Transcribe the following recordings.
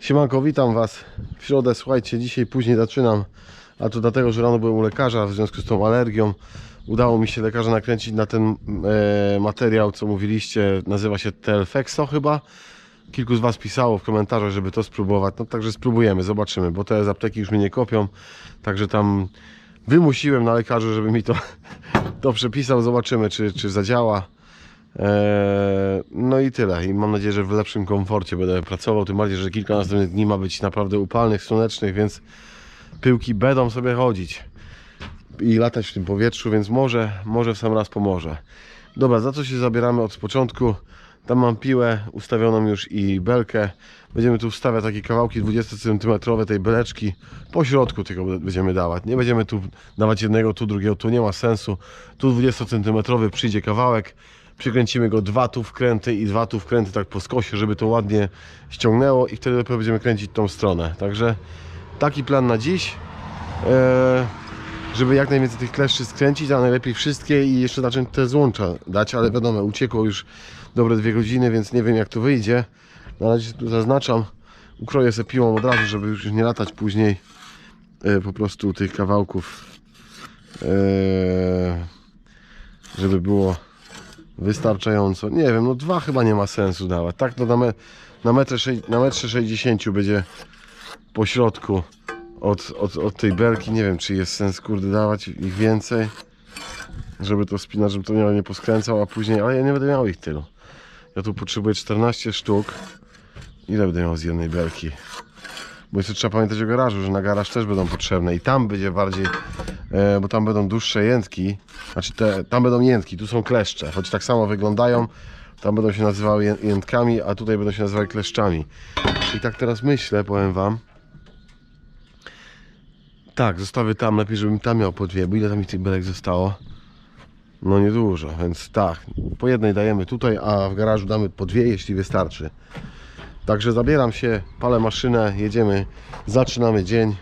Siemanko, witam Was w środę. Słuchajcie, dzisiaj później zaczynam, a to dlatego, że rano byłem u lekarza w związku z tą alergią. Udało mi się lekarza nakręcić na ten e, materiał, co mówiliście, nazywa się Telfexo chyba. Kilku z Was pisało w komentarzach, żeby to spróbować. No także spróbujemy, zobaczymy, bo te z apteki już mnie nie kopią. Także tam wymusiłem na lekarzu, żeby mi to, to przepisał. Zobaczymy, czy, czy zadziała. Eee, no i tyle. I mam nadzieję, że w lepszym komforcie będę pracował. Tym bardziej, że kilka następnych dni ma być naprawdę upalnych, słonecznych, więc pyłki będą sobie chodzić i latać w tym powietrzu, więc może, może w sam raz pomoże. Dobra, za co się zabieramy od początku? Tam mam piłę ustawioną już i belkę. Będziemy tu wstawiać takie kawałki 20 cm tej beleczki. Po środku tylko będziemy dawać. Nie będziemy tu dawać jednego, tu drugiego, tu nie ma sensu. Tu 20 cm przyjdzie kawałek. Przykręcimy go dwa tu wkręty i dwa tu wkręty tak po skosie, żeby to ładnie ściągnęło i wtedy dopiero będziemy kręcić tą stronę. Także taki plan na dziś. Eee, żeby jak najwięcej tych kleszczy skręcić, a najlepiej wszystkie i jeszcze zacząć te złącza dać, ale wiadomo, uciekło już dobre dwie godziny, więc nie wiem jak to wyjdzie. Na razie tu zaznaczam, ukroję sobie piłą od razu, żeby już nie latać później e, po prostu tych kawałków, e, żeby było wystarczająco. Nie wiem, no dwa chyba nie ma sensu dawać. Tak to na, me, na, metrze, na metrze 60 będzie po środku od, od, od tej belki. Nie wiem, czy jest sens kurde dawać ich więcej, żeby to spinać, żeby to nie, nie poskręcał, a później, ale ja nie będę miał ich tylu. Ja tu potrzebuję 14 sztuk. Ile będę miał z jednej belki? Bo jeszcze trzeba pamiętać o garażu, że na garaż też będą potrzebne i tam będzie bardziej, e, bo tam będą dłuższe jętki, znaczy te, tam będą jętki, tu są kleszcze, choć tak samo wyglądają, tam będą się nazywały ję- jętkami, a tutaj będą się nazywały kleszczami. I tak teraz myślę, powiem wam, tak, zostawię tam, lepiej żebym tam miał po dwie, bo ile tam mi tych belek zostało? No niedużo, więc tak, po jednej dajemy tutaj, a w garażu damy po dwie, jeśli wystarczy. Także zabieram się, palę maszynę, jedziemy, zaczynamy dzień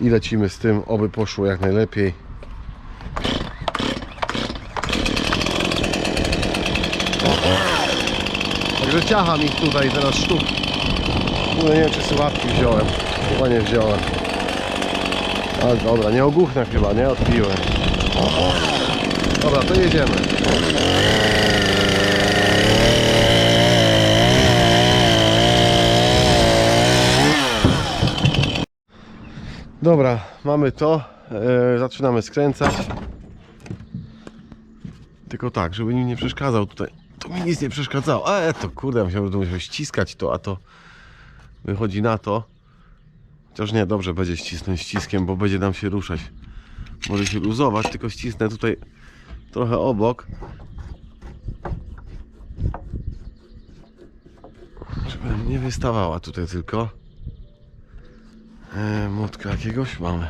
i lecimy z tym, oby poszło jak najlepiej. Także ciacham ich tutaj teraz sztuk. No nie wiem czy słuchawki wziąłem, chyba nie wziąłem. Ale dobra, nie ogłuchnę chyba, nie? Odpiłem. Dobra, to jedziemy. Dobra, mamy to. E, zaczynamy skręcać. Tylko tak, żeby mi nie przeszkadzał tutaj. To mi nic nie przeszkadzało. E, to kurde, musiałbym tu musiał ściskać to, a to wychodzi na to. Chociaż nie, dobrze będzie ścisnąć ściskiem, bo będzie nam się ruszać. Może się luzować, tylko ścisnę tutaj trochę obok. Żeby nie wystawała tutaj tylko. E, jakiegoś mamy.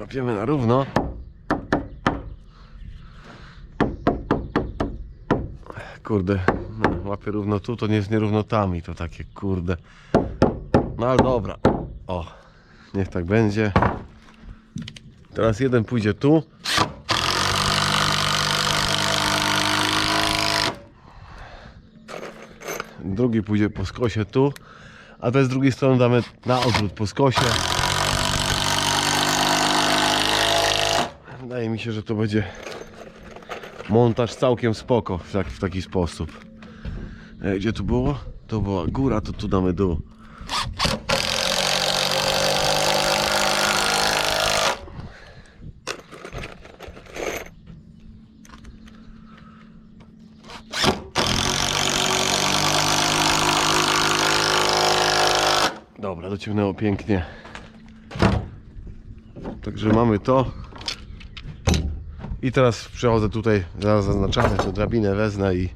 Łapiemy na równo. Kurde, no, łapię równo tu, to nie jest nierówno tam i to takie kurde. No ale dobra. O, niech tak będzie. Teraz jeden pójdzie tu. Drugi pójdzie po skosie tu. A te z drugiej strony damy na odwrót po skosie. Wydaje mi się, że to będzie montaż całkiem spoko w, tak, w taki sposób. E, Gdzie tu było? To była góra, to tu damy dół. Dobra, dociągnęło pięknie. Także mamy to. I teraz przechodzę tutaj, zaraz zaznaczamy tę drabinę, wezmę i,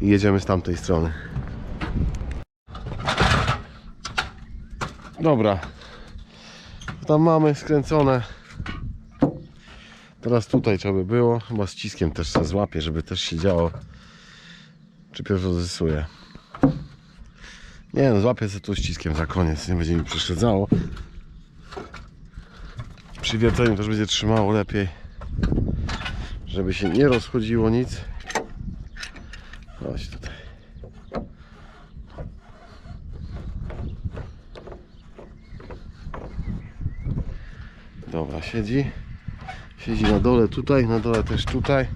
i jedziemy z tamtej strony. Dobra. Tam mamy skręcone. Teraz tutaj trzeba by było. Chyba z ciskiem też się złapię, żeby też się działo. Czy pierwszy odzysuję. Nie no, złapię sobie tu ściskiem za koniec, nie będzie mi przeszkadzało. Przy wierceniu też będzie trzymało lepiej żeby się nie rozchodziło nic Chodź tutaj. Dobra, siedzi. Siedzi na dole tutaj, na dole też tutaj.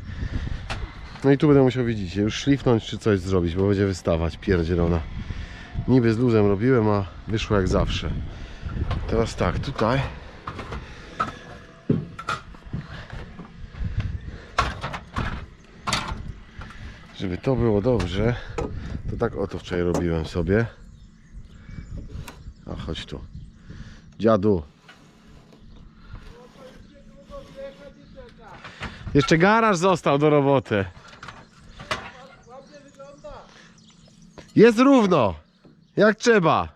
No i tu będę musiał, widzicie, już szlifnąć czy coś zrobić, bo będzie wystawać pierdzielona. Niby z luzem robiłem, a wyszło jak zawsze. Teraz tak, tutaj. Żeby to było dobrze, to tak oto wczoraj robiłem sobie. A chodź tu. Dziadu. Jeszcze garaż został do roboty. Jest równo. Jak trzeba.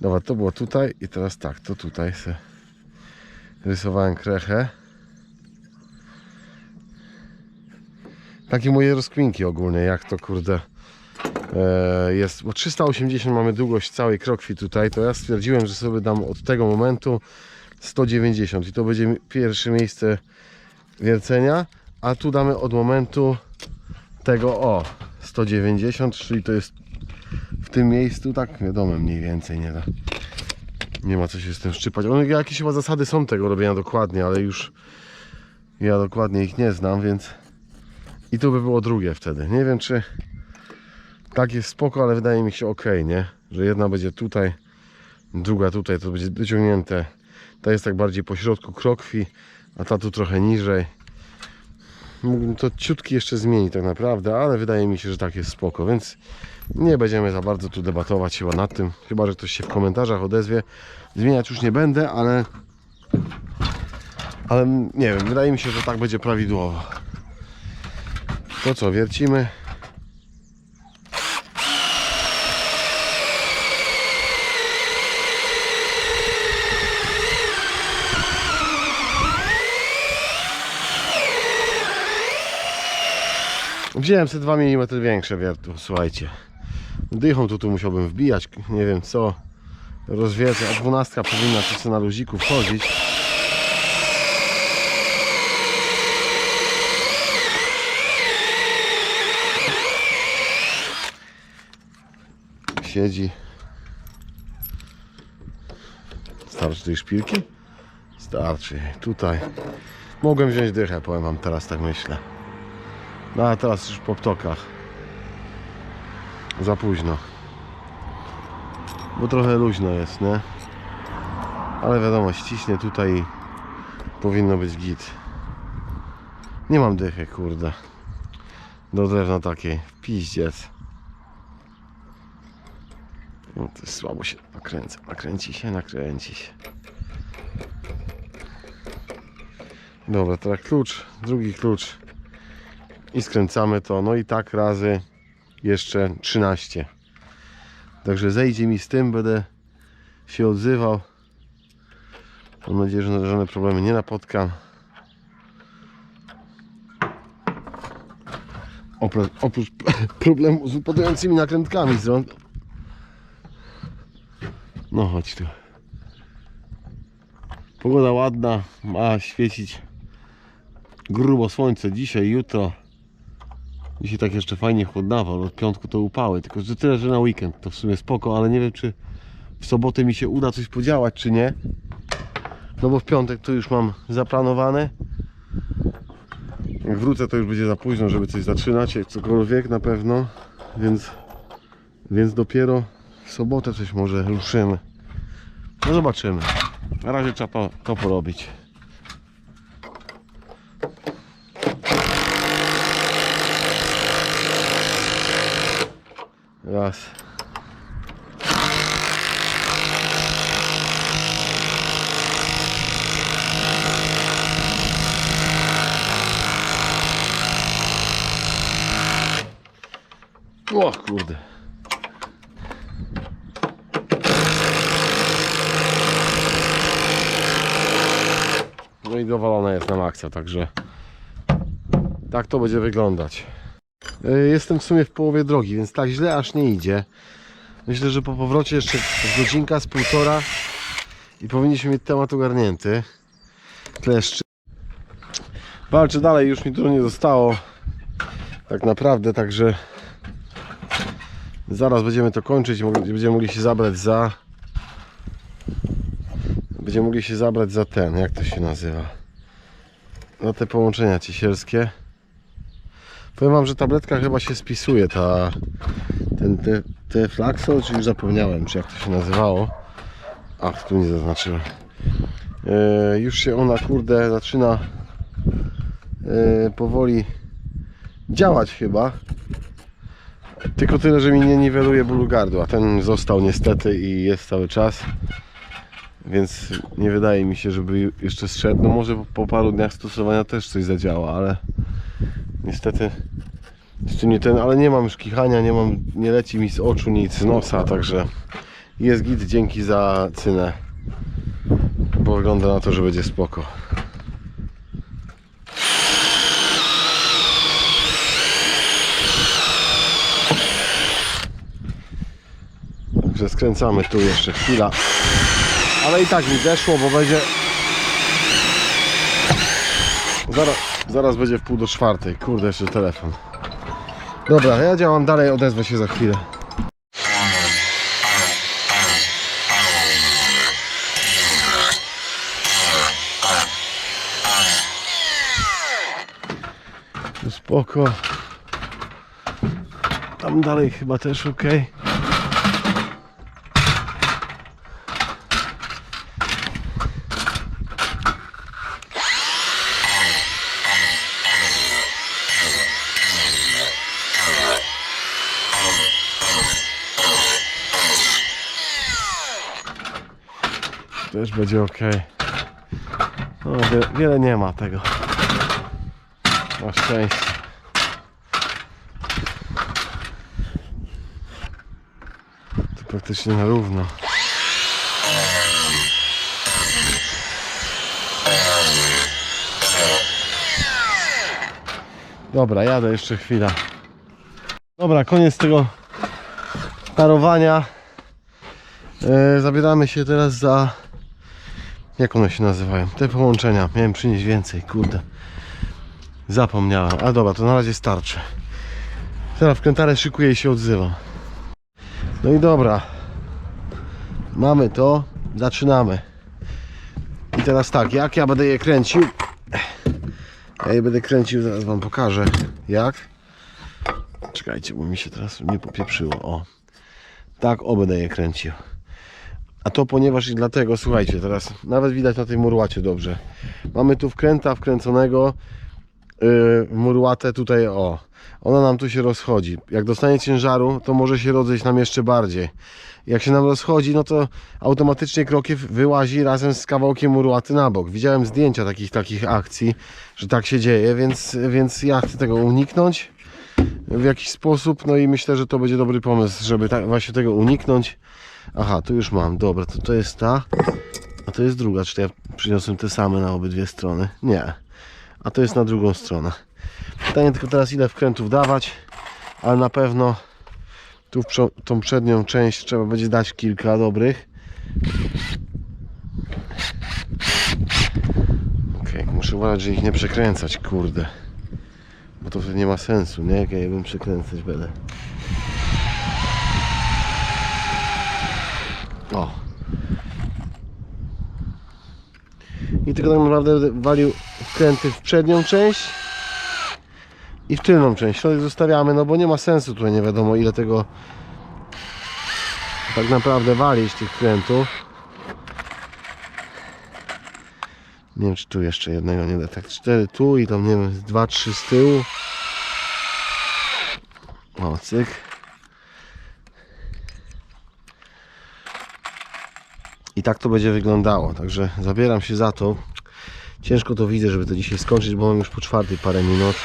Dobra, to było tutaj i teraz tak, to tutaj se rysowałem krechę. Takie moje rozkminki ogólnie, jak to kurde e, jest, bo 380 mamy długość całej krokwi tutaj, to ja stwierdziłem, że sobie dam od tego momentu 190 i to będzie pierwsze miejsce wiercenia, a tu damy od momentu tego o 190, czyli to jest tym miejscu, tak wiadomo mniej więcej, nie da. Nie ma co się z tym szczypać. One, jakieś chyba zasady są tego robienia dokładnie, ale już ja dokładnie ich nie znam, więc i tu by było drugie wtedy. Nie wiem czy tak jest spoko, ale wydaje mi się ok, nie? Że jedna będzie tutaj, druga tutaj, to będzie wyciągnięte. Ta jest tak bardziej po środku krokwi, a ta tu trochę niżej. Mógłbym to ciutki jeszcze zmienić tak naprawdę, ale wydaje mi się, że tak jest spoko, więc nie będziemy za bardzo tu debatować chyba nad tym, chyba że ktoś się w komentarzach odezwie. Zmieniać już nie będę, ale ale nie wiem, wydaje mi się, że tak będzie prawidłowo. To co, wiercimy. Wziąłem sobie 2 mm większe wiertu, słuchajcie. Dychą tu, tu musiałbym wbijać, nie wiem co. Rozwiercę, a 12 powinna tu na luziku wchodzić. Siedzi. Starczy tej szpilki? Starczy. Tutaj. Mogłem wziąć dychę, powiem wam teraz, tak myślę. No a teraz już po ptokach. Za późno. Bo trochę luźno jest, nie? Ale wiadomo, ściśnie tutaj powinno być git. Nie mam dychy, kurde. Do drewna takiej. Piździec. No to słabo się nakręca. Nakręci się, nakręci się. Dobra, teraz klucz, drugi klucz i skręcamy to. No i tak razy jeszcze 13. Także zejdzie mi z tym, będę się odzywał. Mam nadzieję, że żadne problemy nie napotkam. Oprócz, oprócz problemu z upadającymi nakrętkami z rąk. No chodź tu. Pogoda ładna, ma świecić grubo słońce dzisiaj, jutro. Dzisiaj tak jeszcze fajnie chłodnawo, od piątku to upały, tylko że tyle, że na weekend to w sumie spoko, ale nie wiem czy w sobotę mi się uda coś podziałać, czy nie. No bo w piątek to już mam zaplanowane. Jak wrócę to już będzie za późno, żeby coś zaczynać, cokolwiek na pewno, więc, więc dopiero w sobotę coś może ruszymy. No zobaczymy. Na razie trzeba to, to porobić. Raz. O kurde. No i dowalona jest na maksa, także tak to będzie wyglądać. Y, Jestem w sumie w połowie drogi, więc tak źle aż nie idzie. Myślę, że po powrocie jeszcze godzinka, z półtora i powinniśmy mieć temat ogarnięty. Kleszczy. Walczę dalej, już mi dużo nie zostało. Tak naprawdę, także zaraz będziemy to kończyć. Będziemy mogli się zabrać za. Będziemy mogli się zabrać za ten, jak to się nazywa? Za te połączenia ciesielskie. Powiem wam, że tabletka chyba się spisuje, ta ten te, te flaxol, czy już zapomniałem, czy jak to się nazywało. Ach, tu nie zaznaczyłem. E, już się ona, kurde, zaczyna e, powoli działać chyba. Tylko tyle, że mi nie niweluje bólu gardła. Ten został niestety i jest cały czas. Więc nie wydaje mi się, żeby jeszcze zszedł. No może po, po paru dniach stosowania też coś zadziała, ale niestety jeszcze nie ten, ale nie mam już kichania, nie mam, nie leci mi z oczu nic, z nosa, także jest git, dzięki za cynę. Bo wygląda na to, że będzie spoko. Także skręcamy tu jeszcze chwila. Ale i tak mi zeszło, bo będzie... Zaraz, zaraz będzie w pół do czwartej. Kurde, jeszcze telefon. Dobra, ja działam dalej, odezwę się za chwilę. Tu spoko. Tam dalej chyba też ok. Też będzie ok. No, wie- wiele nie ma tego. Na szczęście. To praktycznie na równo. Dobra, jadę jeszcze chwilę. Dobra, koniec tego parowania. E, zabieramy się teraz za jak one się nazywają? Te połączenia. Miałem przynieść więcej, kurde. Zapomniałem. A dobra, to na razie starczy. Teraz wkrętarę szykuję i się odzywam. No i dobra. Mamy to. Zaczynamy. I teraz tak, jak ja będę je kręcił. Ja je będę kręcił, zaraz wam pokażę. Jak? Czekajcie, bo mi się teraz nie popieprzyło. O. Tak, o będę je kręcił. A to ponieważ i dlatego, słuchajcie, teraz nawet widać na tej murłacie dobrze. Mamy tu wkręta wkręconego yy, murłatę tutaj, o. Ona nam tu się rozchodzi. Jak dostanie ciężaru, to może się rodzić nam jeszcze bardziej. Jak się nam rozchodzi, no to automatycznie krokiew wyłazi razem z kawałkiem murłaty na bok. Widziałem zdjęcia takich takich akcji, że tak się dzieje, więc, więc ja chcę tego uniknąć w jakiś sposób. No i myślę, że to będzie dobry pomysł, żeby tak, właśnie tego uniknąć. Aha, tu już mam. Dobra, to to jest ta. A to jest druga. Czy to ja przyniosłem te same na obydwie strony? Nie. A to jest na drugą stronę. Pytanie tylko teraz ile wkrętów dawać, ale na pewno tu w tą przednią część trzeba będzie dać kilka dobrych. Okej, muszę uważać, że ich nie przekręcać, kurde. Bo to wtedy nie ma sensu, nie? Jak ja je bym przekręcać będę. O. I tylko tak naprawdę walił wkręty w przednią część i w tylną część. Środek zostawiamy, no bo nie ma sensu tutaj nie wiadomo ile tego tak naprawdę walić tych wkrętów. Nie wiem czy tu jeszcze jednego nie da. Tak cztery tu i tam nie wiem, dwa, trzy z tyłu. O, cyk. I tak to będzie wyglądało. Także zabieram się za to. Ciężko to widzę, żeby to dzisiaj skończyć, bo mam już po czwartej parę minut.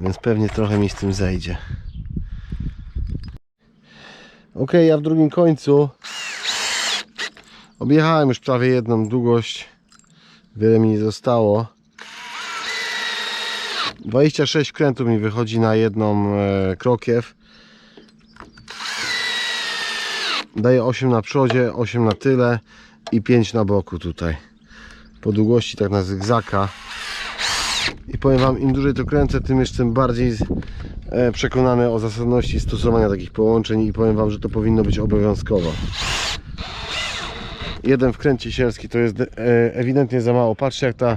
Więc pewnie trochę mi z tym zejdzie. Ok, ja w drugim końcu objechałem już prawie jedną długość. Wiele mi nie zostało. 26 krętów mi wychodzi na jedną e, krokiew. Daję 8 na przodzie, 8 na tyle i 5 na boku tutaj. Po długości tak na zygzaka. I powiem Wam, im dłużej to kręcę, tym jestem bardziej e, przekonany o zasadności stosowania takich połączeń i powiem Wam, że to powinno być obowiązkowo. Jeden wkręt ciesielski to jest e, ewidentnie za mało. Patrzcie jak ta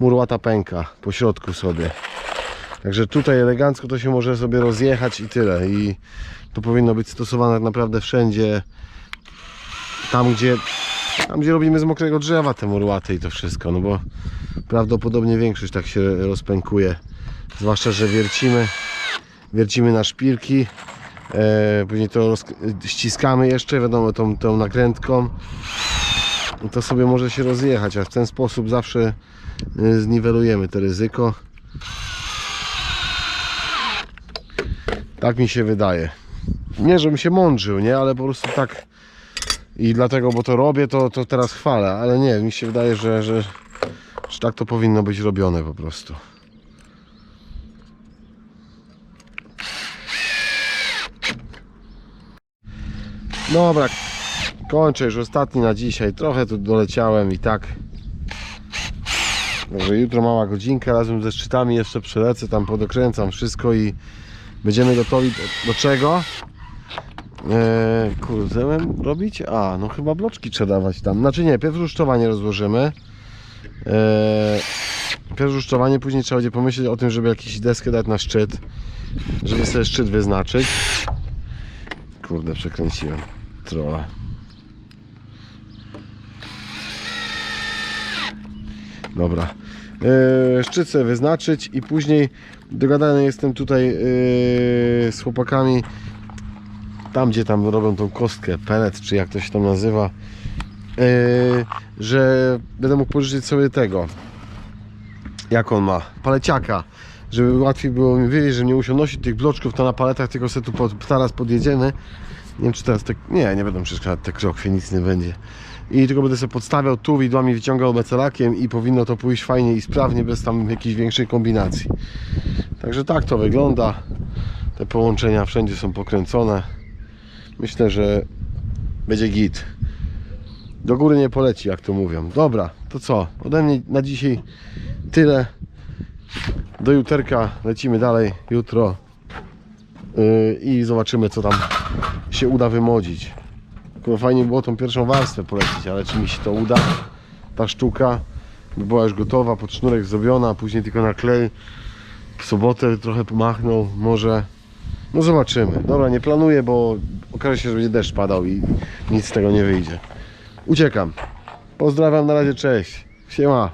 murłata pęka po środku sobie. Także tutaj elegancko to się może sobie rozjechać i tyle. I to powinno być stosowane naprawdę wszędzie. Tam gdzie, tam gdzie robimy z mokrego drzewa te murłaty i to wszystko. No bo prawdopodobnie większość tak się rozpękuje. Zwłaszcza, że wiercimy, wiercimy na szpilki. E, później to ściskamy jeszcze, wiadomo, tą, tą nakrętką. I to sobie może się rozjechać, a w ten sposób zawsze y, zniwelujemy to ryzyko. Tak mi się wydaje. Nie, żebym się mądrzył, nie, ale po prostu tak i dlatego, bo to robię, to, to teraz chwalę, ale nie, mi się wydaje, że, że, że tak to powinno być robione po prostu. Dobra, kończę już ostatni na dzisiaj. Trochę tu doleciałem i tak. Może jutro mała godzinka razem ze szczytami jeszcze przelecę, tam podokręcam wszystko i będziemy gotowi do, do czego? Eee, kurde, miałem robić? A, no chyba bloczki trzeba dawać tam. Znaczy nie, pierw rusztowanie rozłożymy. Eee, pierw rusztowanie, później trzeba będzie pomyśleć o tym, żeby jakąś deskę dać na szczyt. Żeby sobie szczyt wyznaczyć. Kurde, przekręciłem. Trochę. Dobra. Yy, szczyt sobie wyznaczyć i później dogadany jestem tutaj yy, z chłopakami. Tam gdzie tam robią tą kostkę, pelet czy jak to się tam nazywa yy, że będę mógł pożyczyć sobie tego. Jak on ma, paleciaka. Żeby łatwiej było mi wiedzieć, że nie nosić tych bloczków to na paletach, tylko sobie tu pod, teraz podjedziemy. Nie wiem czy teraz te, nie, nie będą przeszkadzać te krokwie, nic nie będzie i tylko będę sobie podstawiał tu widłami wyciągał becelakiem i powinno to pójść fajnie i sprawnie bez tam jakiejś większej kombinacji. Także tak to wygląda. Te połączenia wszędzie są pokręcone. Myślę, że będzie git. Do góry nie poleci jak to mówią. Dobra, to co, ode mnie na dzisiaj tyle. Do juterka lecimy dalej. Jutro yy, i zobaczymy co tam się uda wymodzić Kurwa, fajnie było tą pierwszą warstwę polecić, ale czy mi się to uda? Ta sztuka by była już gotowa, pod sznurek zrobiona, później tylko na klej. W sobotę trochę pomachnął, może. No zobaczymy. Dobra, nie planuję, bo okaże się, że będzie deszcz padał i nic z tego nie wyjdzie. Uciekam. Pozdrawiam, na razie, cześć. Siema.